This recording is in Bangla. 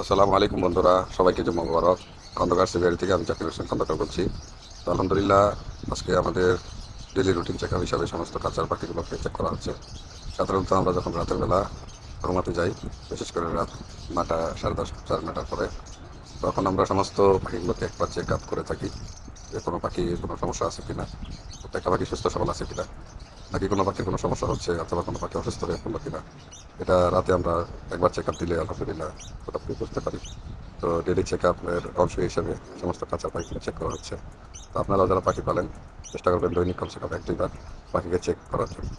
আসসালামু আলাইকুম বন্ধুরা, সবাইকে জমা মুবারক। খন্দকার সিবিআই থেকে আমি জাকির হোসেন খন্দকার বলছি। তো আলহামদুলিল্লাহ, আজকে আমাদের ডেলি রুটিন চেক আপ হিসাবে সমস্ত কাঁচার পাখিগুলোকে চেক করা হচ্ছে। সাধারণত আমরা যখন রাতের বেলা ঘুমাতে যাই, বিশেষ করে রাত নটা, সাড়ে দশ, চার নটার পরে, তখন আমরা সমস্ত পাখিগুলোকে একবার চেক আপ করে থাকি যে কোনো পাখি, কোনো সমস্যা আছে কিনা প্রত্যেকটা পাখি সুস্থ, সবল আছে কিনা। নাকি কোনো পাখির কোনো সমস্যা হচ্ছে অথবা কোনো পাখি অসুস্থ হয়ে পড়ল কিনা, এটা রাতে আমরা একবার চেক আপ দিলে আলহামদুলিল্লাহ মোটামুটি বুঝতে পারি। তো ডেলি চেক আপের অংশ হিসেবে সমস্ত কাঁচা পাখিকে চেক করা হচ্ছে। তো আপনারা যারা পাখি পালেন, চেষ্টা করবেন দৈনিক কমসে কম এক দুইবার পাখিকে চেক করার জন্য।